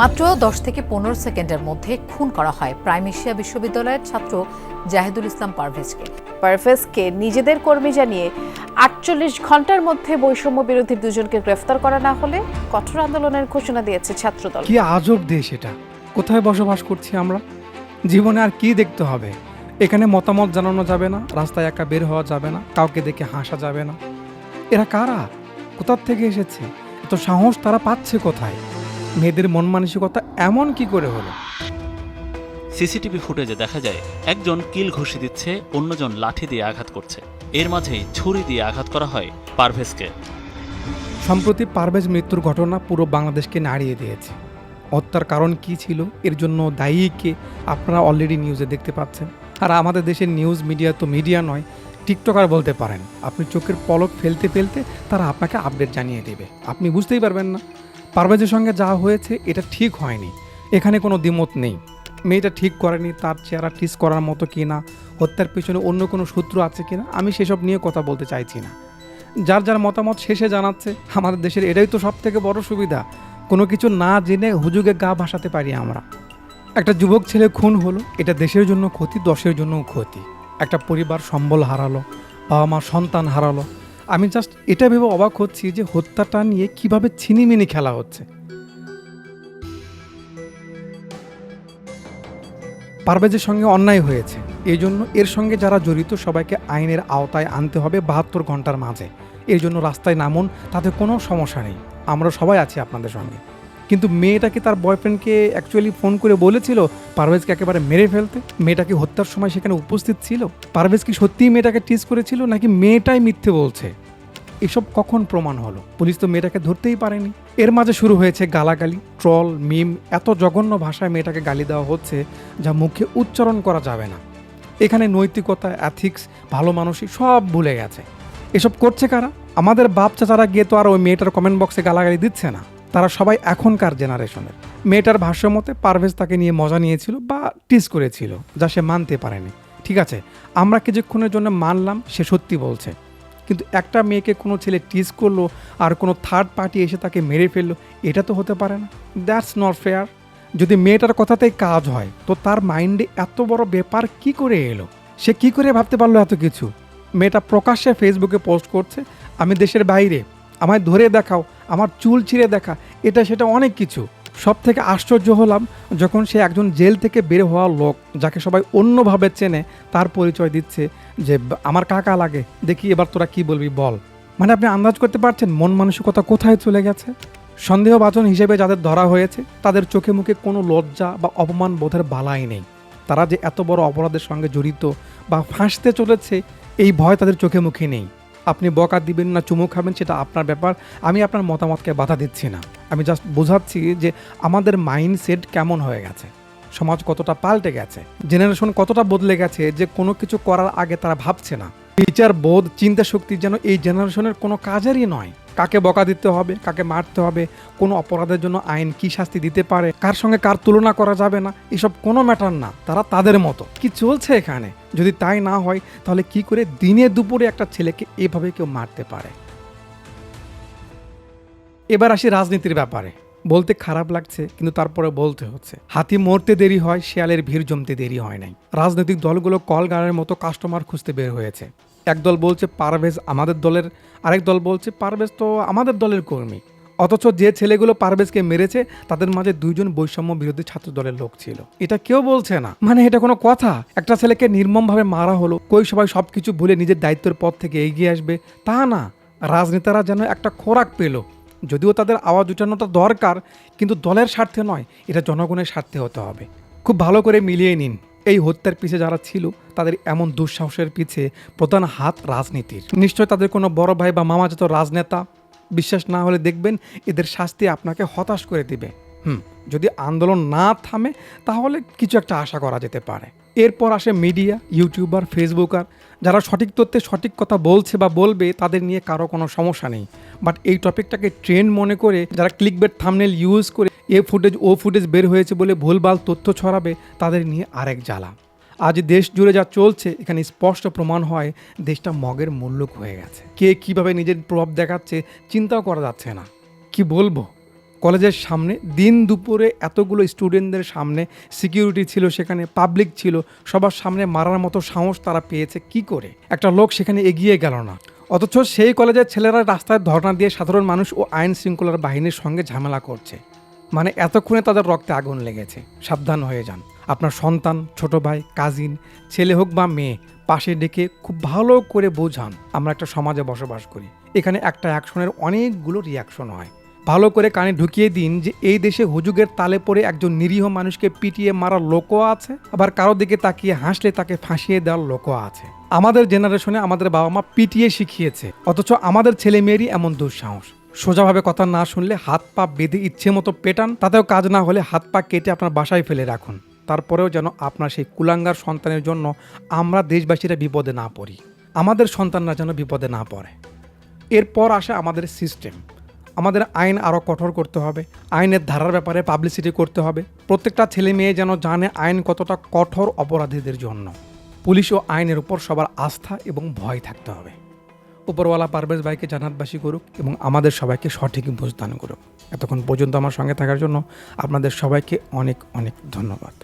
মাত্র দশ থেকে পনেরো সেকেন্ডের মধ্যে খুন করা হয় প্রাইম এশিয়া বিশ্ববিদ্যালয়ের ছাত্র জাহিদুল ইসলাম পারভেজকে। পারভেজকে নিজেদের কর্মী জানিয়ে আটচল্লিশ ঘণ্টার মধ্যে বৈষম্য বিরোধী দুজনকে গ্রেফতার করা না হলে কঠোর আন্দোলনের ঘোষণা দিয়েছে ছাত্রদল। কি আজব দেশ এটা। কোথায় বসবাস করছি আমরা? জীবনে আর কি দেখতে হবে? এখানে মতামত জানানো যাবে না রাস্তায় একা বের হওয়া যাবে না কাউকে দেখে হাসা যাবে না। এরা কারা? কোথার থেকে এসেছে? এত সাহস তারা পাচ্ছে কোথায়? মেয়েদের মন মানসিকতা এমন কি করে হলো? সিসিটিভি ফুটেজে দেখা যায় একজন কিল ঘুষি দিচ্ছে অন্যজন লাঠি দিয়ে আঘাত করছে। এর মাঝে ছুরি দিয়ে আঘাত করা হয় পারভেজকে। সম্প্রতি পারভেজ মৃত্যুর ঘটনা পুরো বাংলাদেশকে নাড়িয়ে দিয়েছে। হত্যার কারণ কি ছিল? এর জন্য দায়ী কে? আপনারা অলরেডি নিউজে দেখতে পাচ্ছেন। আর আমাদের দেশের নিউজ মিডিয়া তো মিডিয়া নয় টিকটকার বলতে পারেন। আপনি চোখের পলক ফেলতে ফেলতে তারা আপনাকে আপডেট জানিয়ে দেবে। আপনি বুঝতেই পারবেন না। পারভেজের সঙ্গে যা হয়েছে, এটা ঠিক হয়নি। এখানে কোনো দ্বিমত নেই। মেয়েটা ঠিক করেনি, তার চেহারা টিস করার মতো কি না হত্যার পিছনে অন্য কোনো সূত্র আছে কি না আমি সেসব নিয়ে কথা বলতে চাইছি না। যার যার মতামত শেষে জানাচ্ছে, আমাদের দেশের এটাই তো সব থেকে বড় সুবিধা। কোনো কিছু না জেনে হুজুগে গা ভাসাতে পারি আমরা। একটা যুবক ছেলে খুন হলো, এটা দেশের জন্য ক্ষতি, দশের জন্যও ক্ষতি। একটা পরিবার সম্বল হারালো বাবা মা সন্তান হারালো আমি জাস্ট এটা ভেবে অবাক হচ্ছি যে হত্যাটা নিয়ে কীভাবে ছিনিমিনি খেলা হচ্ছে। পারভেজের সঙ্গে অন্যায় হয়েছে। এই জন্য এর সঙ্গে যারা জড়িত সবাইকে আইনের আওতায় আনতে হবে বাহাত্তর ঘণ্টার মাঝে। এর জন্য রাস্তায় নামুন, তাতে কোনো সমস্যা নেই। আমরা সবাই আছি আপনাদের সঙ্গে। কিন্তু মেয়েটাকে তার বয়ফ্রেন্ডকে অ্যাকচুয়ালি ফোন করে বলেছিল, পারভেজকে একেবারে মেরে ফেলতে। মেয়েটাকে হত্যার সময় সেখানে উপস্থিত ছিল। পারভেজ কি সত্যিই মেয়েটাকে টিজ করেছিল, নাকি মেয়েটাই মিথ্যে বলছে? এসব কখন প্রমাণ হলো? পুলিশ তো মেয়েটাকে ধরতেই পারেনি। এর মাঝে শুরু হয়েছে গালাগালি ট্রল মিম এত জঘন্য ভাষায় মেয়েটাকে গালি দেওয়া হচ্ছে, যা মুখে উচ্চারণ করা যাবে না। এখানে নৈতিকতা অ্যাথিক্স ভালো মানুষই সব ভুলে গেছে। এসব করছে কারা? আমাদের বাপ চাচারা গিয়ে তো আর ওই মেয়েটার কমেন্ট বক্সে গালাগালি দিচ্ছে না। তারা সবাই এখনকার জেনারেশনের। মেয়েটার ভাষ্য মতে পারভেজ তাকে নিয়ে মজা নিয়েছিল বা টিস করেছিল, যা সে মানতে পারেনি। ঠিক আছে, আমরা কিছুক্ষণের জন্য মানলাম, সে সত্যি বলছে। কিন্তু একটা মেয়েকে কোনো ছেলে টিস করল আর কোনো থার্ড পার্টি এসে তাকে মেরে ফেলল, এটা তো হতে পারে না। দ্যাটস নট ফেয়ার যদি মেয়েটার কথাতেই কাজ হয়, তো তার মাইন্ডে এত বড় ব্যাপার কি করে এলো? সে কি করে ভাবতে পারল এত কিছু? মেয়েটা প্রকাশ্যে ফেসবুকে পোস্ট করছে, আমি দেশের বাইরে, আমায় ধরে দেখাও আমার চুল ছিঁড়ে দেখা, এটা সেটা অনেক কিছু। সব থেকে আশ্চর্য হলাম যখন সে একজন জেল থেকে বের হওয়া লোক, যাকে সবাই অন্যভাবে চেনে, তার পরিচয় দিচ্ছে যে, আমার কাকা লাগে, দেখি এবার তোরা কি বলবি বল। মানে আপনি আন্দাজ করতে পারছেন মন মানসিকতা কোথায় চলে গেছে? সন্দেহভাজন হিসেবে যাদের ধরা হয়েছে, তাদের চোখে মুখে কোনো লজ্জা বা অপমান বোধের বালাই নেই। তারা যে এত বড় অপরাধের সঙ্গে জড়িত বা ফাঁসতে চলেছে, এই ভয় তাদের চোখে মুখে নেই। আপনি বকা দিবেন না, চুমু খাবেন, সেটা আপনার ব্যাপার। আমি আপনার মতামতকে বাধা দিচ্ছি না। আমি জাস্ট বোঝাচ্ছি যে আমাদের মাইন্ডসেট কেমন হয়ে গেছে। সমাজ কতটা পাল্টে গেছে। জেনারেশন কতটা বদলে গেছে যে কোনো কিছু করার আগে তারা ভাবছে না। বিচার বোধ, চিন্তা শক্তি যেন এই জেনারেশনের কোনো কাজেরই নয়। কাকে বকা দিতে হবে, কাকে মারতে হবে, কোনো অপরাধের জন্য আইন কি শাস্তি দিতে পারে, কার সঙ্গে কার তুলনা করা যাবে না, এসব কোনো ম্যাটার না, তারা তাদের মতো। কি চলছে এখানে? যদি তাই না হয়, তাহলে কি করে দিনে দুপুরে একটা ছেলেকে এভাবে কেউ মারতে পারে? এবার আসি রাজনীতির ব্যাপারে। বলতে খারাপ লাগছে, কিন্তু তারপরে বলতে হচ্ছে। হাতি মরতে দেরি হয়, শেয়ালের ভিড় জমতে দেরি হয় নাই। রাজনৈতিক দলগুলো কলগানের মতো কাস্টমার খুঁজতে বের হয়েছে। একদল বলছে পারভেজ আমাদের দলের, আরেক দল বলছে পারভেজ তো আমাদের দলের কর্মী। অথচ যে ছেলেগুলো পারভেজকে মেরেছে, তাদের মাঝে দুইজন বৈষম্য বিরোধী ছাত্র দলের লোক ছিল। এটা কেউ বলছে না। মানে এটা কোনো কথা? একটা ছেলেকে নির্মমভাবে মারা হলো, কই সবাই সবকিছু ভুলে নিজের দায়িত্বের পথ থেকে এগিয়ে আসবে? তা না। রাজনেতারা যেন একটা খোরাক পেল। যদিও তাদের আওয়াজ উঠানোটা দরকার, কিন্তু দলের স্বার্থে নয়, এটা জনগণের স্বার্থে হতে হবে। খুব ভালো করে মিলিয়ে নিন। এই হত্যার পিছে যারা ছিল, তাদের এমন দুঃসাহসের পিছে প্রধান হাত রাজনীতির। নিশ্চয় তাদের কোনো বড় ভাই বা মামাজাত রাজনেতা, বিশ্বাস না হলে দেখবেন এদের শাস্তি আপনাকে হতাশ করে দিবে। হুম, যদি আন্দোলন না থামে, তাহলে কিছু একটা আশা করা যেতে পারে। এরপর আসে মিডিয়া, ইউটিউবার, ফেসবুকার, যারা সঠিক তথ্যে সঠিক কথা বলছে বা বলবে, তাদের নিয়ে কারও কোনো সমস্যা নেই। বাট এই টপিকটাকে ট্রেন্ড মনে করে যারা ক্লিকবেট থামনেল ইউজ করে, এ ফুটেজ ও ফুটেজ বের হয়েছে বলে ভুলভাল তথ্য ছড়াবে, তাদের নিয়ে আরেক জ্বালা। আজ দেশ জুড়ে যা চলছে, এখানে স্পষ্ট প্রমাণ হয়, দেশটা মগের মূল্যক হয়ে গেছে। কে কীভাবে নিজের প্রভাব দেখাচ্ছে, চিন্তাও করা যাচ্ছে না। কি বলব? কলেজের সামনে, দিন দুপুরে এতগুলো স্টুডেন্টদের সামনে সিকিউরিটি ছিল, সেখানে পাবলিক ছিল, সবার সামনে মারার মতো সাহস তারা পেয়েছে, কি করে? একটা লোক সেখানে এগিয়ে গেল না। অথচ সেই কলেজের ছেলেরা রাস্তায় ধর্ণা দিয়ে সাধারণ মানুষ ও আইন শৃঙ্খলার বাহিনীর সঙ্গে ঝামেলা করছে। মানে এতক্ষণে তাদের রক্তে আগুন লেগেছে। সাবধান হয়ে যান। আপনার সন্তান, ছোট ভাই কাজিন ছেলে হোক বা মেয়ে, পাশে ডেকে খুব ভালো করে বোঝান। আমরা একটা সমাজে বসবাস করি। এখানে একটা অ্যাকশনের অনেকগুলো রিয়াকশন হয়। ভালো করে কানে ঢুকিয়ে দিন যে এই দেশে হুজুগের তালে পড়ে একজন নিরীহ মানুষকে পিটিয়ে মারার লোকও আছে, আবার কারও দিকে তাকিয়ে হাসলে তাকে ফাঁসিয়ে দেওয়ার লোকও আছে। আমাদের জেনারেশনে আমাদের বাবা মা পিটিয়ে শিখিয়েছে, অথচ আমাদের ছেলে মেয়েরই এমন দুঃসাহস। সোজাভাবে কথা না শুনলে হাত পা বেঁধে ইচ্ছে মতো পেটান, তাতেও কাজ না হলে হাত পা কেটে আপনার বাসায় ফেলে রাখুন। তারপরেও যেন আপনার সেই কুলাঙ্গার সন্তানের জন্য আমরা দেশবাসীরা বিপদে না পড়ি। আমাদের সন্তানরা যেন বিপদে না পড়ে। এরপর আসে আমাদের সিস্টেম আমাদের আইন আরও কঠোর করতে হবে। আইনের ধারার ব্যাপারে পাবলিসিটি করতে হবে। প্রত্যেকটা ছেলে মেয়ে যেন জানে আইন কতটা কঠোর অপরাধীদের জন্য। পুলিশ ও আইনের উপর সবার আস্থা এবং ভয় থাকতে হবে। উপরওয়ালা পারভেজ ভাইকে জানাতবাসী করুক এবং আমাদের সবাইকে সঠিক বুঝদান করুক। এতক্ষণ পর্যন্ত আমার সঙ্গে থাকার জন্য আপনাদের সবাইকে অনেক অনেক ধন্যবাদ।